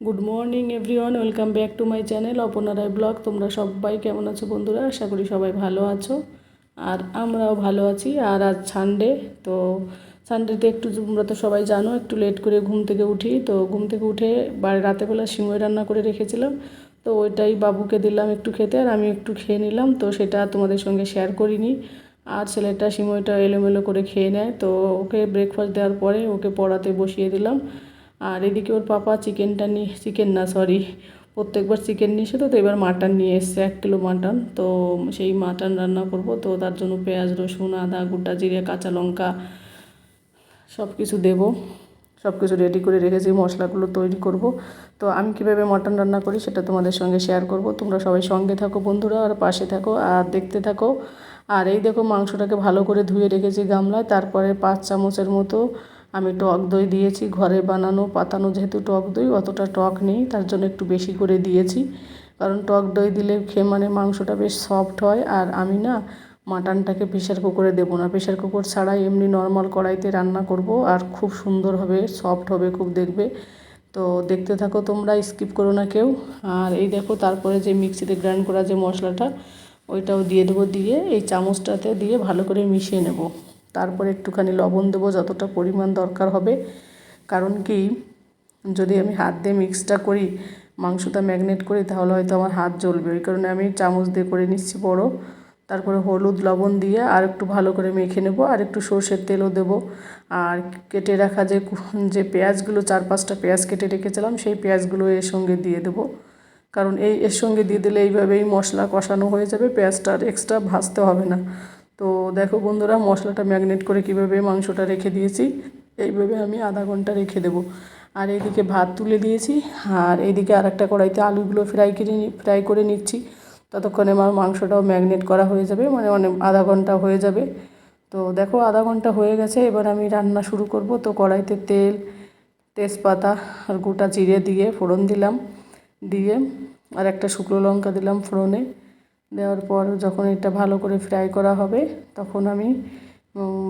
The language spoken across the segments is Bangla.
Good morning everyone welcome back to my channel Aparna Roy blog তোমরা সবাই কেমন আছো বন্ধুরা আশা করি সবাই ভালো আছো আর আমরাও ভালো আছি আর আজ সানডে তো সানডেতে একটু তোমরা তো সবাই জানো একটু লেট করে ঘুম থেকে উঠি তো ঘুম থেকে উঠে রাতেবেলা সিমই রান্না করে রেখেছিলাম। তো ওইটাই বাবুকে দিলাম একটু খেতে, আর আমি একটু খেয়ে নিলাম, তো সেটা তোমাদের সঙ্গে শেয়ার করিনি। আর ছেলেটা সিমইটা এলোমেলো করে খেয়ে নেয়, তো ওকে ব্রেকফাস্ট দেওয়ার পরে ওকে পড়াতে বসিয়ে দিলাম। আর এদিকে ওর পাপা চিকেনটা নিয়ে, চিকেন না সরি প্রত্যেকবার চিকেন নিয়ে এসে তো এবার মাটন নিয়ে এসছে, এক কিলো মাটন। তো সেই মাটন রান্না করব, তো তার জন্য পেঁয়াজ, রসুন, আদা, গোটা জিরে, কাঁচা লঙ্কা সব কিছু দেবো। সব কিছু রেডি করে রেখেছি, মশলাগুলো তৈরি করব। তো আমি কীভাবে মটন রান্না করি সেটা তোমাদের সঙ্গে শেয়ার করব। তোমরা সবাই সঙ্গে থাকো বন্ধুরা, আর পাশে থাকো, আর দেখতে থাকো। আর এই দেখো মাংসটাকে ভালো করে ধুয়ে রেখেছি গামলায়, তারপরে পাঁচ চামচের মতো আমি টক দই দিয়েছি, ঘরে বানানো, পাতানো যেহেতু টক দই, অতটা টক নেই, তার জন্য একটু বেশি করে দিয়েছি। কারণ টক দই দিলে খেয়ে মানে মাংসটা বেশ সফট হয়, আর আমি না মাটনটাকে প্রেশার কুকারে দেবো না। প্রেশার কুকার ছাড়াই এমনি নর্মাল কড়াইতে রান্না করব, আর খুব সুন্দর হবে সফট হবে খুব দেখবে। তো দেখতে থাকো তোমরা স্কিপ করো না কেউ। আর এই দেখো তারপরে যে মিক্সিতে গ্রাইন্ড করা যে মশলাটা, ওইটাও দিয়ে দেবো, দিয়ে এই চামচটাতে দিয়ে ভালো করে মিশিয়ে নেব। তারপরে একটুখানি লবণ দেবো, যতটা পরিমাণ দরকার হবে। কারণ কি, যদি আমি হাত দিয়ে মিক্সটা করি, মাংসটা ম্যাগনেট করি, তাহলে হয়তো আমার হাত জ্বলবে। ওই কারণে আমি চামচ দিয়ে করে নিচ্ছি বড়। তারপরে হলুদ লবণ দিয়ে আর একটু ভালো করে মেখে নেব, আর একটু সর্ষের তেলও দেব। আর কেটে রাখা যে যে পেঁয়াজগুলো, চার পাঁচটা পেঁয়াজ কেটে রেখেছিলাম, সেই পেঁয়াজগুলো এর সঙ্গে দিয়ে দেবো। কারণ এই এর সঙ্গে দিয়ে দিলে এইভাবেই মশলা কষানো হয়ে যাবে, পেঁয়াজটা আর এক্সট্রা ভাজতে হবে না। তো দেখো বন্ধুরা, মশলাটা ম্যাগনেট করে কীভাবে মাংসটা রেখে দিয়েছি, এইভাবে আমি আধা ঘণ্টা রেখে দেবো। আর এইদিকে ভাত তুলে দিয়েছি, আর এইদিকে আর একটা কড়াইতে আলুগুলো ফ্রাই করে ফ্রাই করে নিচ্ছি। ততক্ষণে আমার মাংসটাও ম্যাগনেট করা হয়ে যাবে মানে মানে আধা ঘণ্টা হয়ে যাবে। তো দেখো আধা ঘণ্টা হয়ে গেছে, এবার আমি রান্না শুরু করব। তো কড়াইতে তেল, তেজপাতা আর গোটা জিরে দিয়ে ফোড়ন দিলাম, দিয়ে আর একটা শুকনো লঙ্কা দিলাম ফোড়নে। দেওয়ার পর যখন এটা ভালো করে ফ্রাই করা হবে, তখন আমি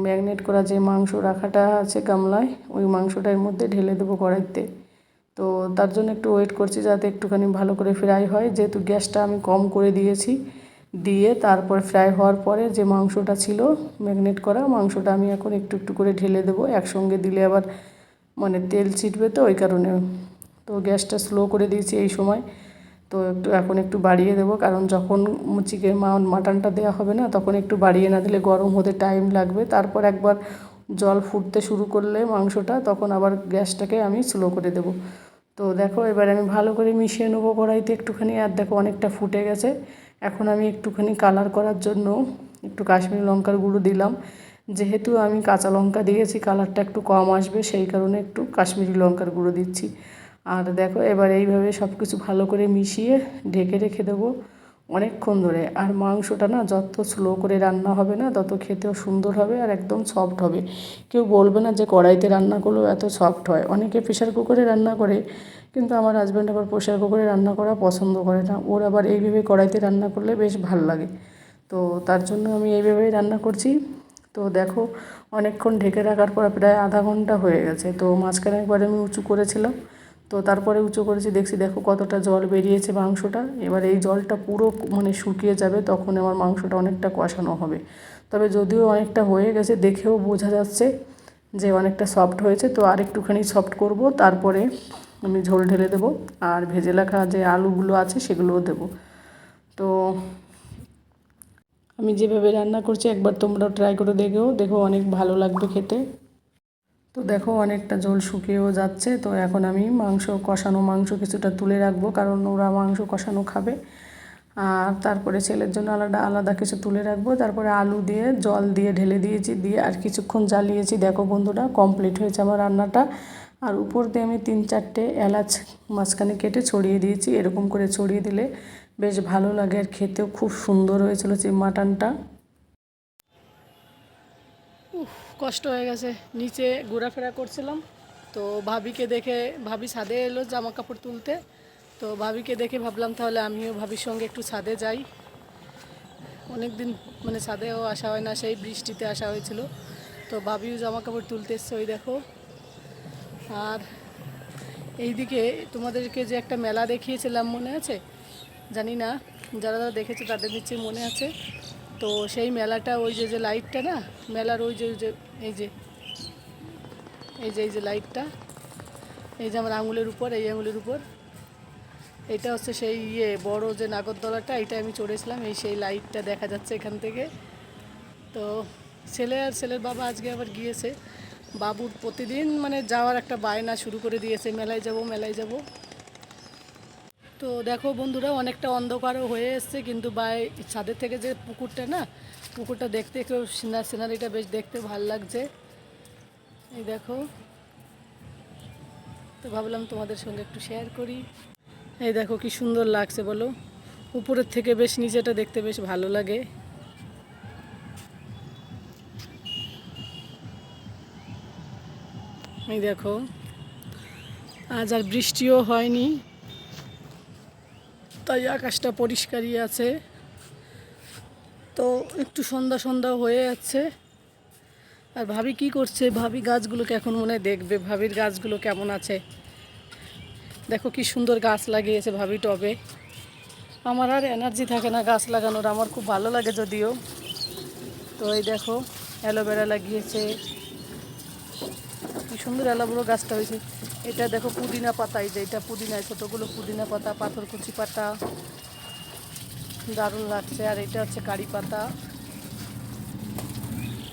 ম্যাগনেট করা যে মাংস রাখাটা আছে গামলায়, ওই মাংসটা এর মধ্যে ঢেলে দেবো কড়াইতে। তো তার জন্য একটু ওয়েট করছি যাতে একটুখানি ভালো করে ফ্রাই হয়। যেহেতু গ্যাসটা আমি কম করে দিয়েছি, দিয়ে তারপর ফ্রাই হওয়ার পরে যে মাংসটা ছিল ম্যাগনেট করা, মাংসটা আমি এখন একটু একটু করে ঢেলে দেবো। একসঙ্গে দিলে আবার মানে তেল ছিটবে তো, ওই কারণে। তো গ্যাসটা স্লো করে দিয়েছি এই সময়। তো একটু এখন একটু বাড়িয়ে দেবো, কারণ যখন চিকেন মা মাটনটা দেওয়া হবে না, তখন একটু বাড়িয়ে না দিলে গরম হতে টাইম লাগবে। তারপর একবার জল ফুটতে শুরু করলে মাংসটা, তখন আবার গ্যাসটাকে আমি স্লো করে দেবো। তো দেখো, এবার আমি ভালো করে মিশিয়ে নেব কড়াইতে একটুখানি, আর দেখো অনেকটা ফুটে গেছে। এখন আমি একটুখানি কালার করার জন্য একটু কাশ্মীরি লঙ্কার গুঁড়ো দিলাম। যেহেতু আমি কাঁচা লঙ্কা দিয়েছি কালারটা একটু কম আসবে, সেই কারণে একটু কাশ্মীরি লঙ্কার গুঁড়ো দিচ্ছি। আর দেখো, এবার এইভাবে সব কিছু ভালো করে মিশিয়ে ঢেকে রেখে দেবো অনেকক্ষণ ধরে। আর মাংসটা না যত স্লো করে রান্না হবে না, তত খেতেও সুন্দর হবে আর একদম সফট হবে। কেউ বলবে না যে কড়াইতে রান্না করলেও এত সফট হয়। অনেকে প্রেশার কুকারে রান্না করে, কিন্তু আমার হাজব্যান্ড আবার প্রেশার কুকারে রান্না করা পছন্দ করে না। ওর আবার এইভাবে কড়াইতে রান্না করলে বেশ ভালো লাগে। তো তার জন্য আমি এইভাবেই রান্না করছি। তো দেখো, অনেকক্ষণ ঢেকে রাখার পর প্রায় আধা ঘণ্টা হয়ে গেছে। তো মাঝখানে একবার আমি উঁচু করেছিলাম। তো তারপরে উঁচু করেছি, দেখছি দেখো কতটা জল বেরিয়েছে মাংসটা। এবার এই জলটা পুরো মানে শুকিয়ে যাবে, তখন আমার মাংসটা অনেকটা কষানো হবে। তবে যদিও অনেকটা হয়ে গেছে, দেখেও বোঝা যাচ্ছে যে অনেকটা সফট হয়েছে। তো আর একটুখানি সফট করব, তারপরে আমি ঝোল ঢেলে দেবো আর ভেজে রাখা যে আলুগুলো আছে সেগুলোও দেবো। তো আমি যেভাবে রান্না করছি, একবার তোমরাও ট্রাই করে দেখেও দেখো, অনেক ভালো লাগবে খেতে। তো দেখো অনেকটা জল শুকিয়েও যাচ্ছে, তো এখন আমি মাংস কষানো, মাংস কিছুটা তুলে রাখব, কারণ ওরা মাংস কষানো খাবে। আর তারপরে ছেলের জন্য আলাদা আলাদা কিছু তুলে রাখব। তারপরে আলু দিয়ে, জল দিয়ে, ঢেলে দিয়েছি, দিয়ে আর কিছুক্ষণ জ্বালিয়েছি। দেখো বন্ধুরা কমপ্লিট হয়েছে আমার রান্নাটা। আর উপর দিয়ে আমি তিন চারটে এলাচ মাঝখানে কেটে ছড়িয়ে দিয়েছি। এরকম করে ছড়িয়ে দিলে বেশ ভালো লাগে আর খেতেও। খুব সুন্দর হয়েছিল যে মাটনটা। কষ্ট হয়ে গেছে। নিচে ঘোরাফেরা করছিলাম। তো ভাবিকে দেখে, ভাবি ছাদে এলো জামা কাপড় তুলতে। তো ভাবিকে দেখে ভাবলাম তাহলে আমিও ভাবির সঙ্গে একটু ছাদে যাই। অনেক দিন মানে ছাদেও আসা হয় না, সেই বৃষ্টিতে আসা হয়েছিল। তো ভাবিও জামা কাপড় তুলতে এসছে, ওই দেখো। আর এইদিকে তোমাদেরকে যে একটা মেলা দেখিয়েছিলাম মনে আছে? জানি না, যারা যারা দেখেছে তাদের নিশ্চয়ই মনে আছে। তো সেই মেলাটা ওই যে যে লাইটটা না, মেলার ওই যে যে, এই যে এই যে এই যে লাইটটা এই যে আমার আঙুলের উপর, এই আঙুলের উপর। এটা হচ্ছে সেই ইয়ে বড় যে নাগরদোলাটা এটা আমি চড়েছিলাম, এই সেই লাইটটা দেখা যাচ্ছে এখান থেকে। তো ছেলে আর ছেলের বাবা আজকে আবার গিয়েছে। বাবুর প্রতিদিন মানে যাওয়ার একটা বায়না শুরু করে দিয়েছে, মেলায় যাব মেলায় যাব। তো দেখো বন্ধুরা, অনেকটা অন্ধকারও হয়ে এসছে, কিন্তু বাই ছাদের থেকে যে পুকুরটা না, পুকুরটা দেখতে একটু সিনার সিনারিটা বেশ দেখতে ভালো লাগছে। এই দেখো, তো ভাবলাম তোমাদের সঙ্গে একটু শেয়ার করি। এই দেখো কি সুন্দর লাগছে বলো, উপরের থেকে বেশ নিচেটা দেখতে বেশ ভালো লাগে। এই দেখো, আজ আর বৃষ্টিও হয়নি। তাই আকাশটা পরিষ্কারই আছে। তো একটু সন্ধ্যা সন্ধ্যা হয়ে যাচ্ছে। আর ভাবি কি করছে? ভাবি গাছগুলোকে এখন মনে দেখবে। ভাবির গাছগুলো কেমন আছে? দেখো কি সুন্দর গাছ লাগিয়েছে ভাবি টবে। আমার আর এনার্জি থাকে না গাছ লাগানোর। আমার খুব ভালো লাগে যদিও। তো এই দেখো, অ্যালোভেরা লাগিয়েছে। কি সুন্দর অ্যালোভেরা গাছটা হয়েছে। এটা দেখো পুদিনা পাতা, এই যে এটা পুদিনা ছোটোগুলো পুদিনা পাতা পাথরকুচি পাতা, দারুণ লাগছে। আর এটা হচ্ছে কারি পাতা।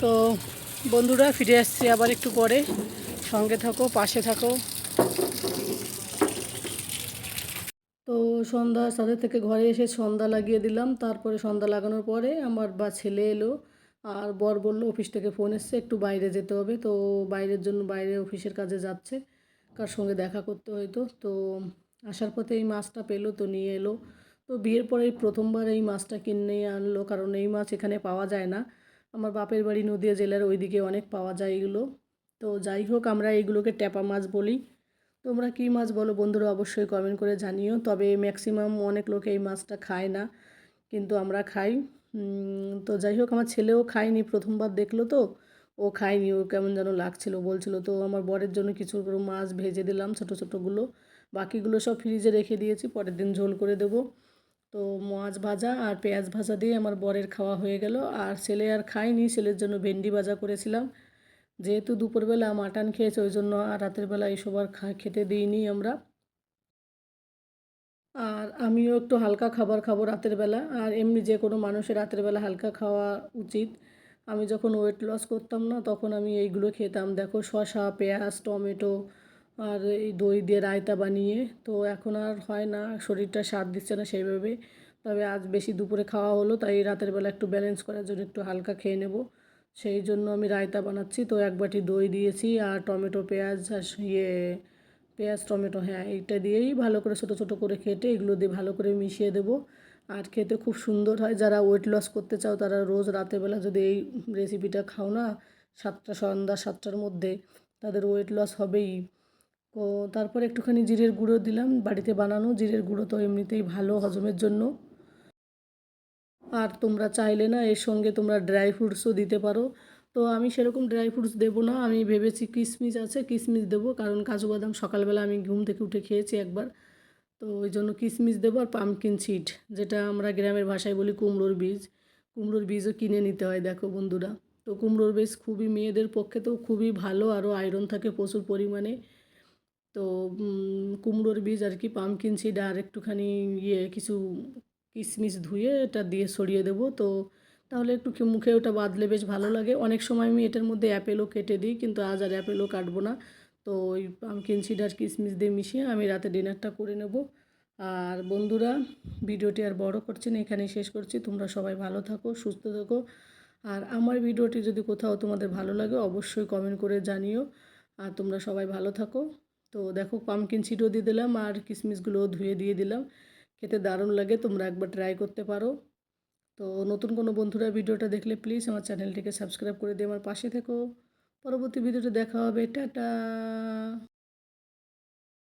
তো বন্ধুরা, ফিরে আসছি আবার একটু পরে। সঙ্গে থাকো, পাশে থাকো। তো সন্ধ্যা সাথে থেকে ঘরে এসে সন্ধ্যা লাগিয়ে দিলাম। তারপরে সন্ধ্যা লাগানোর পরে আমার বা ছেলে এলো। আর বর বলল, অফিস থেকে ফোন এসছে, একটু বাইরে যেতে হবে। তো বাইরের জন্য বাইরে অফিসের কাজে যাচ্ছে। কার সঙ্গে দেখা করতে হয়তো। তো আসার পথে এই মাছটা পেল, তো নিয়ে এলো। তো বিয়ের পরে প্রথমবার এই মাছটা কিনে আনলো, কারণ এই মাছ এখানে পাওয়া যায় না। আমার বাপের বাড়ি নদিয়া জেলার ওইদিকে অনেক পাওয়া যায় এগুলো। তো যাই হোক, আমরা এইগুলোকে ট্যাপা মাছ বলি। তোমরা কী মাছ বলো বন্ধুরা অবশ্যই কমেন্ট করে জানিও। তবে ম্যাক্সিমাম অনেক লোকে এই মাছটা খায় না, কিন্তু আমরা খাই। তো যাই হোক, আমার ছেলেও খায়নি প্রথমবার দেখল তো। ও খায়নি ও কেমন যেন লাগছিল, বলছিল, তো আমার বরের জন্য কিছু মাছ ভেজে দিলাম, ছোটো ছোটোগুলো বাকিগুলো সব ফ্রিজে রেখে দিয়েছি, পরের দিন ঝোল করে দেবো। তো মাছ ভাজা আর পেঁয়াজ ভাজা দিয়ে আমার বরের খাওয়া হয়ে গেল। আর ছেলে আর খায়নি, ছেলের জন্য ভেন্ডি ভাজা করেছিলাম। যেহেতু দুপুরবেলা মাটন খেয়েছে, ওই জন্য আর রাতের বেলা এইসব আর খেতে দিইনি আমরা। আর আমিও একটু হালকা খাবার খাব রাতের বেলা। আর এমনি যে কোনো মানুষের রাতের বেলা হালকা খাওয়া উচিত। আমি যখন ওয়েট লস করতাম না, তখন আমি এইগুলো খেতাম। দেখো, শসা, পেঁয়াজ, টমেটো আর এই দই দিয়ে রায়তা বানিয়ে, তো এখন আর হয় না, শরীরটা সাথ দিচ্ছে না সেইভাবে। তবে আজ বেশি দুপুরে খাওয়া হলো, তাই রাতের বেলা একটু ব্যালেন্স করার জন্য একটু হালকা খেয়ে নেব। সেই জন্য আমি রায়তা বানাচ্ছি। তো এক বাটি দই দিয়েছি আর টমেটো, পেঁয়াজ আর ইয়ে পেঁয়াজ, টমেটো হ্যাঁ এইটা দিয়েই ভালো করে ছোটো ছোটো করে কেটে এগুলো দিয়ে ভালো করে মিশিয়ে দেবো। আর খেতে খুব সুন্দর হয়। যারা ওয়েট লস করতে চাও, তারা রোজ রাতেরবেলা যদি এই রেসিপিটা খাও না, সাতটা সন্ধ্যা সাতটার মধ্যে, তাদের ওয়েট লস হবেই। তো তারপর একটুখানি জিরের গুঁড়ো দিলাম। বাড়িতে বানানো জিরের গুঁড়ো তো এমনিতেই ভালো হজমের জন্য। আর তোমরা চাইলে না, এর সঙ্গে তোমরা ড্রাই ফ্রুটসও দিতে পারো। তো আমি সেরকম ড্রাই ফ্রুটস দেবো না। আমি ভেবেছি কিশমিশ আছে কিশমিশ দেবো। কারণ কাজু বাদাম সকালবেলা আমি ঘুম থেকে উঠে খেয়েছি একবার। তো ওই জন্য কিশমিশ দেবো আর পামকিন সিড যেটা আমরা গ্রামের ভাষায় বলি কুমড়োর বীজ। কুমড়োর বীজও কিনে নিতে হয়, দেখো বন্ধুরা। তো কুমড়োর বীজ খুবই মেয়েদের পক্ষে তো খুবই ভালো, আরও আয়রন থাকে প্রচুর পরিমাণে। তো কুমড়োর বীজ আর কি পামকিন সিড আর একটুখানি ইয়ে কিছু কিশমিশ ধুয়ে এটা দিয়ে সরিয়ে দেবো। তো, তাহলে একটু মুখে ওটা বাঁধলে বেশ ভালো লাগে। অনেক সময় আমি এটার মধ্যে অ্যাপেলও কেটে দিই, কিন্তু আজ আর অ্যাপেলও কাটবো না। তো ওই পামকিন সিড আর কিশমিশ দিয়ে মিশিয়ে আমি রাতে ডিনারটা করে নেব। আর বন্ধুরা, ভিডিওটি আর বড় করছি না, এখানেই শেষ করছি। তোমরা সবাই ভালো থাকো, সুস্থ থাকো। আর আমার ভিডিওটি যদি কোথাও তোমাদের ভালো লাগে, অবশ্যই কমেন্ট করে জানিও। আর তোমরা সবাই ভালো থাকো। তো দেখো পামকিন সিডও দিয়ে দিলাম আর কিশমিশগুলোও ধুয়ে দিয়ে দিলাম। খেতে দারুণ লাগে, তোমরা একবার ট্রাই করতে পারো। তো নতুন কোনো বন্ধুরা ভিডিওটা দেখলে প্লিজ আমার চ্যানেলটিকে সাবস্ক্রাইব করে দিয়ে আমার পাশে থেকো। পরবর্তী ভিডিওতে দেখা হবে টাটা।